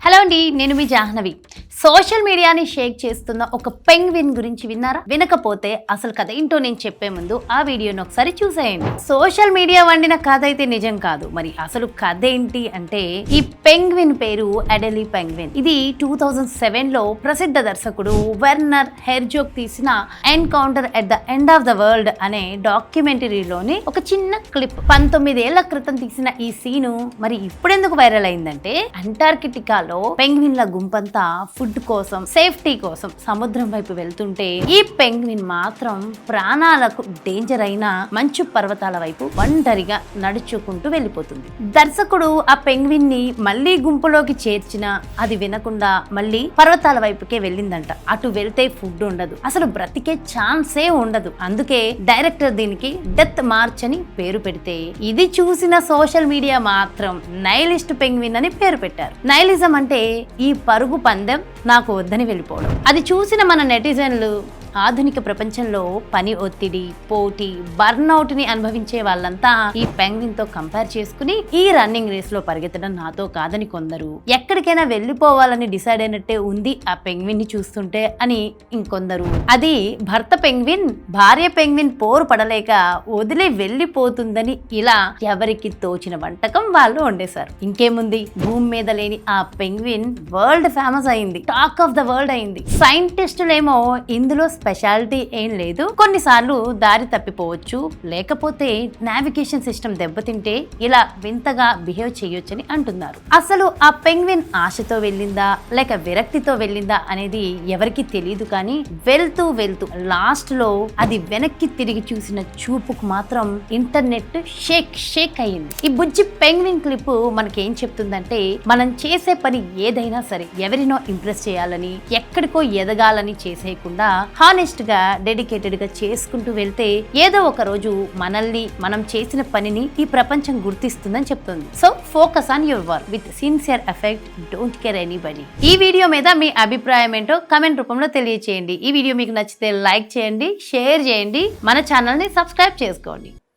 Hello అండి నేను మీ Jahnavi. Social మీడియాని షేక్ చేస్తున్న ఒక పెంగ్విన్ గురించి విన్నారా? వినకపోతే అసలు కథ ఏంటో నేను చెప్పే ముందు ఆ వీడియోని ఒకసారి చూసేయండి. సోషల్ మీడియా వండిన కథ అయితే నిజం కాదు. మరి అసలు కథ ఏంటి అంటే ఈ పెంగ్విన్ పేరు అడెలీ పెంగ్విన్. ఇది టూ థౌజండ్ సెవెన్లో ప్రసిద్ధ దర్శకుడు వెర్నర్ హెర్జోక్ తీసిన encounter at the end of the world అనే డాక్యుమెంటరీలోని ఒక చిన్న క్లిప్. పంతొమ్మిదేళ్ళ క్రితం తీసిన ఈ సీను మరి ఇప్పుడెందుకు వైరల్ అయిందంటే అంటార్కిటికాలో పెంగ్విన్ల గుంపంతా ఫుడ్ ఫుడ్ కోసం సేఫ్టీ కోసం సముద్రం వైపు వెళ్తుంటే ఈ పెంగ్విన్ మాత్రం ప్రాణాలకు డేంజర్ అయిన మంచు పర్వతాల వైపు ఒంటరిగా నడుచుకుంటూ వెళ్ళిపోతుంది. దర్శకుడు ఆ పెంగ్విన్ని మళ్ళీ గుంపులోకి చేర్చిన అది వినకుండా మళ్ళీ పర్వతాల వైపుకే వెళ్ళిందంట. అటు వెళ్తే ఫుడ్ ఉండదు. అసలు బ్రతికే ఛాన్సే ఉండదు. అందుకే డైరెక్టర్ దీనికి డెత్ మార్చ్ అని పేరు పెడితే ఇది చూసిన సోషల్ మీడియా మాత్రం నైలిస్ట్ పెంగ్విన్ అని పేరు పెట్టారు. నైలిజం అంటే ఈ పరుగు పందెం నాకు వద్దని వెళ్ళిపోవడం. అది చూసిన మన నెటిజన్లు ఆధునిక ప్రపంచంలో పని ఒత్తిడి పోటీ బర్న్అవుట్ని అనుభవించే వాళ్ళంతా ఈ పెంగ్విన్తో కంపేర్ చేసుకుని ఈ రన్నింగ్ రేస్లో పరిగెత్తడం నాతో కాదని కొందరు. ఎక్కడికైనా వెళ్ళిపోవాలని డిసైడ్ అయినట్టే ఉంది ఆ పెంగ్విన్ని చూస్తుంటే అని ఇంకొందరు. అది భర్త పెంగ్విన్ భార్య పెంగ్విన్ పోరు పడలేక వదిలి వెళ్ళిపోతుందని ఇలా ఎవరికి తోచిన వంటకం వాళ్ళు వండేశారు. ఇంకేముంది? భూమి మీద లేని ఆ పెంగ్విన్ వరల్డ్ ఫేమస్ అయింది. టాక్ ఆఫ్ ద వరల్డ్ అయింది. సైంటిస్టులేమో ఇందులో స్పెషాలిటీ ఏం లేదు. కొన్నిసార్లు దారి తప్పిపోవచ్చు. లేకపోతే నావిగేషన్ సిస్టమ్ దెబ్బతింటే ఇలా వింతగా బిహేవ్ చేయొచ్చని అంటున్నారు. అసలు ఆ పెంగ్విన్ ఆశతో వెళ్ళిందా? లేక విరక్తితో వెళ్ళిందా అనేది ఎవరికి తెలియదు కానీ వెళ్తూ వెళ్తూ లాస్ట్లో అది వెనక్కి తిరిగి చూసిన చూపుకు మాత్రం ఇంటర్నెట్ షేక్ షేక్ అయ్యింది. ఈ బుజ్జి పెంగ్విన్ క్లిప్ మనకేం చెప్తుందంటే మనం చేసే పని ఏదైనా సరే ఎవరినో ఇంప్రెస్ చేయాలని ఎక్కడికో ఎదగాలని చేసేయకుండా ఆనెస్ట్గా డెడికేటెడ్గా చేసుకుంటూ వెళ్తే ఏదో ఒక రోజు మనల్ని మనం చేసిన పనిని ఈ ప్రపంచం గుర్తిస్తుందని చెప్తుంది. So focus on your work with sincere effect don't care anybody ఈ వీడియో మీద మీ అభిప్రాయం ఏంటో కమెంట్ రూపంలో తెలియచేయండి. ఈ వీడియో మీకు నచ్చితే లైక్ చేయండి షేర్ చేయండి. మన ఛానల్ని సబ్స్క్రైబ్ చేసుకోండి.